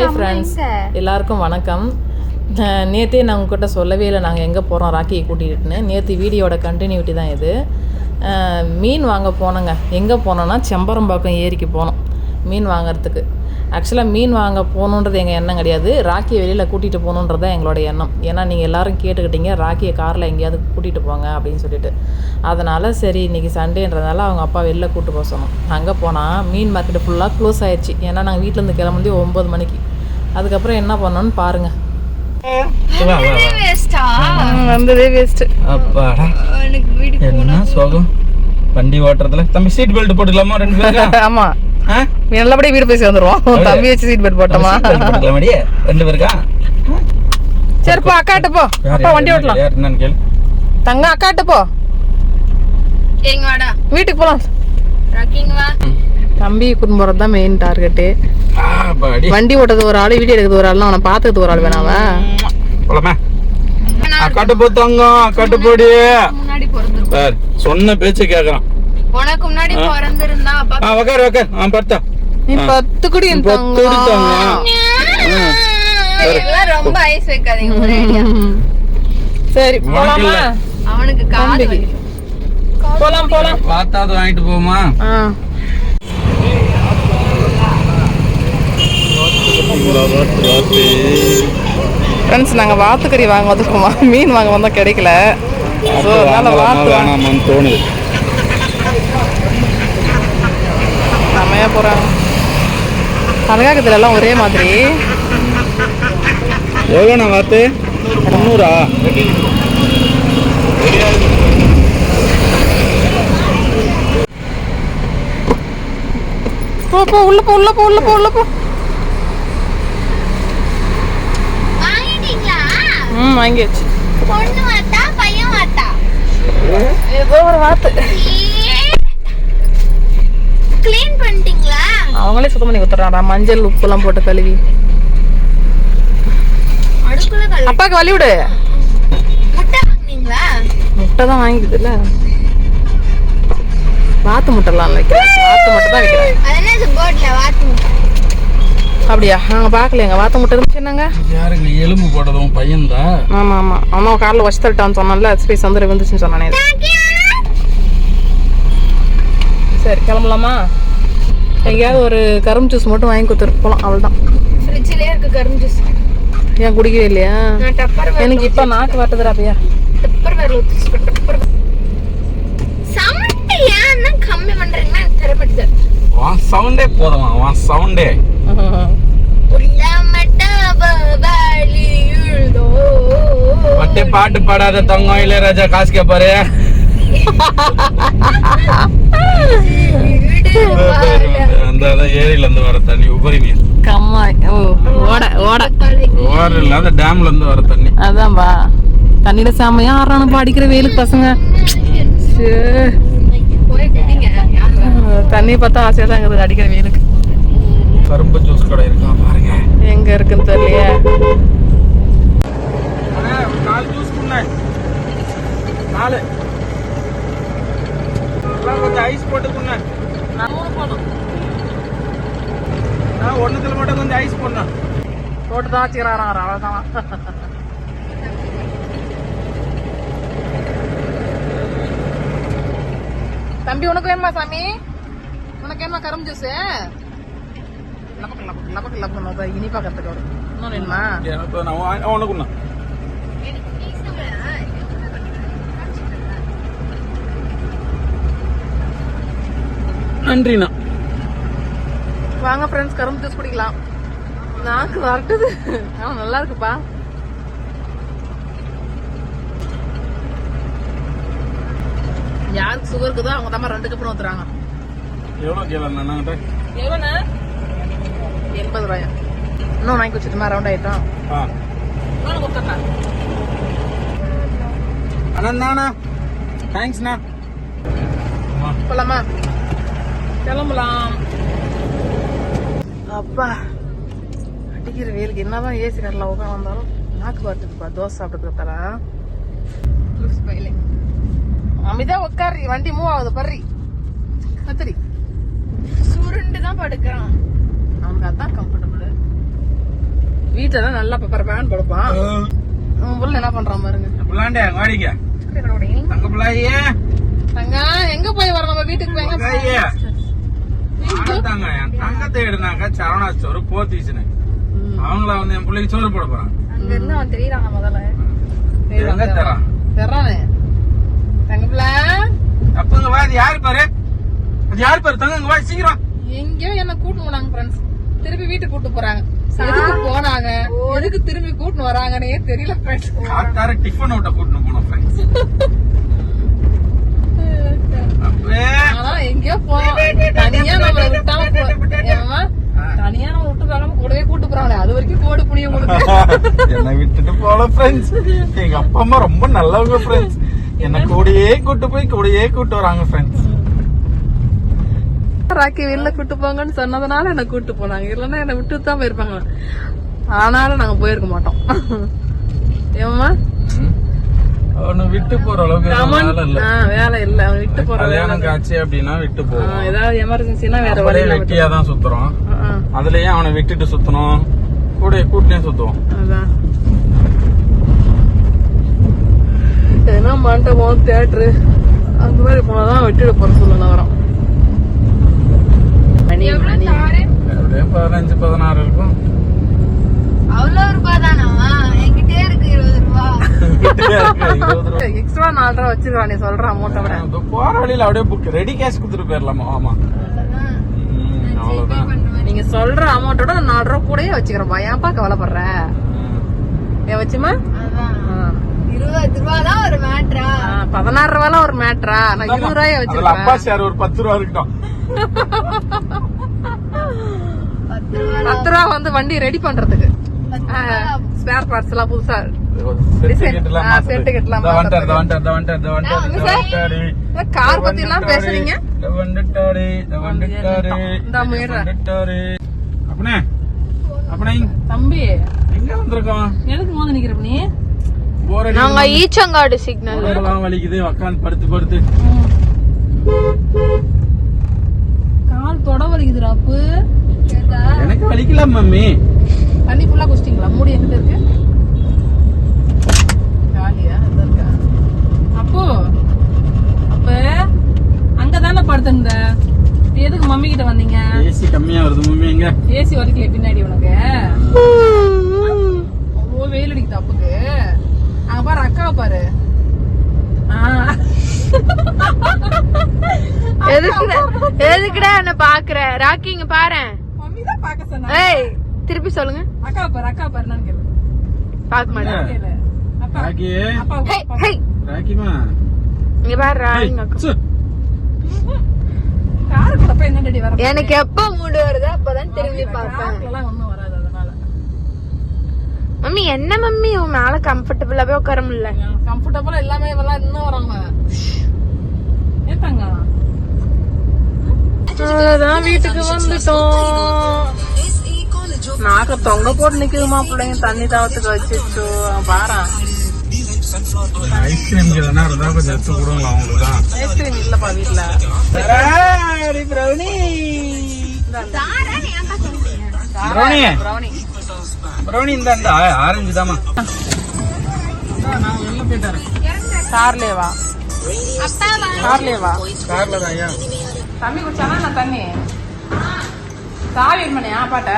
Hi friends எல்லாருக்கும் வணக்கம். நேத்தே நான் உங்ககிட்ட சொல்லவே இல்லை நாங்கள் எங்கே போகிறோம் ராக்கியை கூட்டிகிட்டுன்னு நேற்று வீடியோட கண்டினியூட்டி தான் இது. மீன் வாங்க போனோங்க. எங்கே போனோன்னா செம்பரம்பாக்கம் ஏரிக்கு போனோம். மீன் வாங்குறதுக்கு. ஆக்சுவலாக மீன் வாங்க போகணுன்றது எங்கள் எண்ணம் கிடையாது. ராக்கியை வெளியில் கூட்டிகிட்டு போகணுன்றது தான் எங்களோட எண்ணம். ஏன்னா நீங்கள் எல்லாரும் கேட்டுக்கிட்டீங்க ராக்கியை காரில் எங்கேயாவது கூட்டிகிட்டு போங்க அப்படின்னு சொல்லிட்டு. அதனால் சரி இன்றைக்கி சண்டேன்றதால அவங்க அப்பா வெளில கூட்டு போக சொன்னோம். அங்கே போனால் மீன் மார்க்கெட் ஃபுல்லாக க்ளோஸ் ஆயிடுச்சு ஏன்னா நாங்கள் வீட்டிலேருந்து கிளம்புனது ஒம்பது மணிக்கு. அதுக்கப்புறம் என்ன பண்ணோன்னு பாருங்கள். வேஸ்டா வந்ததே அப்பாடா. என்ன சோகம்? வண்டி ஓட்டுறதுல. தம்பி சீட் பெல்ட் போட்டுக்கலாமா ரெண்டு பேருக்கா ஆமாம் ஆ? நல்லபடியாக வீடு போய் சேர்ந்துருவோம். தம்பி வச்சு சீட் பெல்ட் போட்டோமா? ரெண்டு பேருக்கா? சரிப்பா அக்காட்ட போ. அப்பா வண்டி ஓட்டலாம். தங்க அக்காட்ட போ. வீட்டுக்கு வா. தம்பி கூட்டின்னு போகிறது தான் மெயின் டார்கெட்டு பாடி. வண்டி ஓட்டுறது ஒரு ஆள் வீடியோ எடுக்கிறது ஒரு ஆள் அவனை பார்த்துக்கிறது ஒரு ஆள் வேணாவா? போலாமா. அக்காட்டு போத்தாங்க அக்காட்டு போடி. சொன்ன பேச்சு கேக்குறான். உனக்கு முன்னாடி பிறந்திருந்தா அப்பா உக்கார் உக்கார். ஆ நீ பத்து குடி பத்து குடி தாங்க. இதெல்லாம் ரொம்ப ஐஸ் வைக்காதீங்க. சரி போலாமா. அவனுக்கு காது. போலாம் போலாம். பார்த்தாவது வாங்கிட்டு போமா ஆ. ஃப்ரெண்ட்ஸ் நாங்கள் வாத்துக்கறி வாங்க வந்துருக்கோமா மீன் வாங்க வந்தால் கிடைக்கல. ஸோ அதனால வாத்து வாங்க வேணாமான்னு தோணுது. செம்மையா போகிறாங்க அழகாக்கத்துல எல்லாம் ஒரே மாதிரி. எவ்வளோண்ணா வாத்து? முந்நூறா? போ போ உள்ள போ உள்ள போ உள்ள போ உள்ள போ. வாங்கிட்டீங்களா? ம் வாங்கியாச்சு. பொண்ணு வாத்தா பையன் வாத்தா? ஏதோ ஒரு வாத்து. க்ளீன் பண்ணிட்டீங்களா? அவங்களே சுத்தம் பண்ணி கொடுத்துட்றாடா மஞ்சள் உப்புலாம் போட்டு கழுவி. அப்பாவுக்கு வழி விடு. முட்டை வாங்குனீங்களா? முட்டை தான் வாங்கிக்குதுல்ல வாத்து முட்டைலாம் வைக்கிறேன். வாத்து முட்டை தான் வைக்கிறேன். அது என்ன போர்ட்ல வாத்து முட்டை? அப்படியா? நாங்கள் பார்க்கலையாங்க. வாத்து முட்டை இருந்துச்சு என்னங்க? யாருங்க எலும்பு போட்டதும் பையன்தான்? ஆமாம் ஆமாம் அவன் காரில் வச்சு தட்டான்னு சொன்னான்ல. ஸ்பேஸ் வந்து வந்துச்சுன்னு சொன்னானே. இது. சரி கிளம்பலாமா? எங்கேயாவது ஒரு கரும்பு ஜூஸ் மட்டும் வாங்கி கொடுத்துட்டு போகலாம் அவ்வளோதான் ஃப்ரிட்ஜ்லயே இருக்கு கரும்பு ஜூஸ் ஏன் குடிக்கவே இல்லையா? எனக்கு இப்போ நாக்கு வாட்டுதுடா அப்பயா டப்பர் வேற டப்பர் சவுண்ட் ஏன் கம்மி பண்றீங்கன்னா எனக்கு தெரியப்படுது வான் சவுண்டே போதும்? வான் சவுண்டே. பாட்டு பாடாத தங்கம் இளையராஜா காசு கேப்பாரு அந்த அதான் ஏரியில இருந்து வர தண்ணி உபரி நீர். கம்மா ஓ ஓட ஓட. டேம்ல இருந்து வர தண்ணி. அதான்பா தண்ணியில செம்மையா ஆடுறானுப்பா அடிக்கிற வெயிலுக்கு பசங்க. தண்ணி பார்த்தா ஆசையா தான் இருக்குது அடிக்கிற வெயிலுக்கு. கரும்பு ஜூஸ் கடை இருக்கா பாருங்க. எங்க இருக்குன்னு தெரியலையே. நாலு ஜூஸ் நாலு எல்லாம் கொஞ்சம் ஐஸ் போட்டு குண்ணே நான் ஒண்ணுத்துல மட்டும் கொஞ்சம் ஐஸ் போடணும் போட்டு தான் வச்சுக்கிறாராம் அவ்வளோதான் தம்பி உனக்கு வேணுமா சாமி? உனக்கு வேணுமா கரும்பு ஜூஸ் லபக்கு லபக்கு லபக்கு லபக்கு இனிப்பா கற்றுக்க இன்னும் வேணுமா உனக்கு நன்றிண்ணா. வாங்க ஃப்ரெண்ட்ஸ் கரும்பு ஜூஸ் குடிக்கலாம். நாக்கு வரட்டுது ஆ நல்லா இருக்குப்பா. யாருக்கு சுகர் இருக்குதோ அவங்க தான் ரெண்டு கப்பு ஊத்துறாங்க. எவ்வளோ நாங்கிட்ட எவ்வளோண்ணா எண்பது ரூபாயா? இன்னும் வாங்கி வச்சுட்டுமா ரவுண்ட் ஆயிட்டோம். அண்ணா தேங்க்ஸ்ண்ணா போலாமா? கிளம்பலாம். அப்பா அடிக்கிற வெயிலுக்கு என்னதான் ஏசி காரில் உட்காந்து வந்தாலும் நாக்கு பார்த்துக்குப்பா தோசை சாப்பிட்டு தரா? அமைதியா உட்காரி வண்டி மூவ் ஆகுது பர்றி. கத்திரி சுருண்டு தான் படுக்கிறான். அவனுக்கு அதான் கம்ஃபர்டபுள் வீட்டுல தான் நல்லா பெப்பர் பேன் கொடுப்பான் உன் புள்ள என்ன பண்றான் பாருங்க. பிள்ளாண்டே வாடிக்க. தங்க பிள்ளையே. தங்கா எங்க போய் வர நம்ம வீட்டுக்கு போய்? தாங்க என் தங்கத்தை எடுனாங்க சரவணா சோறு போத்தீச்சுன்னு அவங்கள வந்து என் பிள்ளைக்கு சோறு போட போறாங்க. அங்க இருந்து அவன் தெரியறாங்க முதல்ல. எங்க தரான்? தர்றானே. தங்க பிள்ளை. அப்பங்க வா அது யாரு பாரு? அது யாரு பாரு? தங்க இங்க வா சீக்கிரம். எங்கேயோ என்ன கூட்டு போனாங்க ஃப்ரெண்ட்ஸ் திருப்பி வீட்டுக்கு கூட்டு போறாங்க. எதுக்கு போனாங்க? எதுக்கு திரும்பி கூட்டு வராங்கன்னே தெரியல ஃப்ரெண்ட்ஸ் காத்தார டிஃபன் விட்ட கூட்டிட்டு போனோம் ஃப்ரெண்ட்ஸ் அப்படியே ஆனா எங்கேயோ போறோம் தனியா நம்மள விட்டாம போ- ஏம்மா? தனியா நம்ம விட்டு போகாம கூடவே கூட்டு போறாங்களே அது வரைக்கும் கோடு புனிய உங்களுக்கு என்னை விட்டுட்டு போல ஃப்ரெண்ட்ஸ் எங்க அப்பா அம்மா ரொம்ப நல்லவங்க ஃப்ரெண்ட்ஸ் என்ன கூடயே கூட்டு போய் கூடயே கூட்டு வராங்க ஃப்ரெண்ட்ஸ் ராக்கி வெளில கூட்டு போங்கன்னு சொன்னதுனால என்ன கூட்டு போனாங்க. இல்லைன்னா என்ன விட்டு தான் போயிருப்பாங்க. ஆனாலும் நாங்க போயிருக்க மாட்டோம். ஏமா அவனை விட்டு போற அளவுக்கு வேலை இல்ல. அவன் விட்டு போற கல்யாணம் காட்சி அப்படின்னா விட்டு போவோம். ஏதாவது எமர்ஜென்சினா வேற விட்டு- வெட்டியா தான் சுத்துறோம். அதுலயே அவனை விட்டுட்டு சுத்தணும். கூட கூட்டினே சுத்துவோம். அதான். எதுனா மண்டபம் தேட்டரு அந்த மாதிரி போனாதான் விட்டுட்டு போற சூழ்நிலை வரும் பதினஞ்சு பதினாறு இருக்கும். ரூபாய் தானா என்கிட்டே இருக்கு இருபது ரூபா. எக்ஸ்ட்ரா நாலு ரூபா. வச்சிருக்கான் நீ சொல்ற அமௌண்ட்டை விட. போற வழியில அப்படியே புக் ரெடி கேஷ் கொடுத்துட்டு போயிடலாமா? ஆமா. நீங்க சொல்ற அமௌண்ட்டோட நாலு ரூபா கூடயே வச்சுக்கிறப்பா ஏன்ப்பா கவலைப்படுற. ஏன் வச்சுமா? இருபது ரூபாய் தான் ஒரு மேட்ரா பதினாறு ரூபாய்லாம் ஒரு மேட்ரா நான் இருபது ரூபாய அதுல அப்பா வச்சிருக்கேன் ஷேர் ஒரு பத்து ரூபா இருக்கட்டும். பத்து ரூபா வந்து வண்டி ரெடி பண்றதுக்கு. ஸ்பேர் பார்ட்ஸ் எல்லாம் புதுசா கார் பத்தி எல்லாம் பேசுறீங்க. தம்பி. எங்க வந்திருக்கோம்? எதுக்கு மோத நிக்கிற நீ நாங்க ஈச்சங்காடு சிக்னல் உடம்பெல்லாம் வலிக்குது. உக்காந்து படுத்து படுத்து. கால் தொட வலிக்குதுடா அப்பு. எனக்கு வலிக்கல மம்மி. தண்ணி ஃபுல்லா குடிச்சிட்டீங்களா? மூடி எங்க இருக்கு. காலியா? அதான் இருக்கா? அப்போ. அப்ப. அங்கதானே படுத்திருந்த? எதுக்கு மம்மி கிட்ட வந்தீங்க? ஏசி கம்மியா வருது மம்மி எங்க? ஏசி வரைக்கல பின்னாடி உனக்கு. அவ்வளோ வெயில் அடிக்குது அப்புக்கு. அங்க பாரு. அக்காவை பாரு. எதுக்குடா? எதுக்குடா என்ன பாக்குற? ராக்கி இங்க பாரு. ஏய் திருப்பி சொல்லுங்க. அக்காவை பாரு அக்காவை பாரு நான் கேளு. பாக்க மாட்டேன். ராக்கி. அப்பா ஹே ஹே ராக்கிமா. இங்க பாரு அக்கா. எனக்கு எப்ப மூடு வருதோ அப்பதான் திரும்பி ஒண்ணும் வராது? அதனால மம்மி என்ன மம்மி? உன் மேல கம்ஃபர்டபுளாவே உட்கார முடியல. கம்ஃபர்டபுளா எல்லாமே இவெல்லாம் இன்னும் வராங்க? ஏத்தாங்க வீட்டுக்கு வந்துட்டோம். நாக்க தொங்க போட்டு நிக்குதுமா பிள்ளைங்க தண்ணி தாவத்துக்கு வச்சுச்சோ பாரா. ஐஸ்கிரீம் எதனா இருந்தா கொஞ்சம் எடுத்து கொடுங்களா அவங்களுக்கு தான் ஐஸ்கிரீம் இல்லப்பா வீட்டுல ப்ரௌனி. ப்ரௌனி. ப்ரௌனி இந்த இந்த ஆரஞ்சு தாமா நான் வெளில போயிட்டாரு கார்லயே வா கார்லயே வா கார்ல தான் ஐயா தண்ணி குடிச்சானா நான் தண்ணி. சாவி மணியா பாட்ட.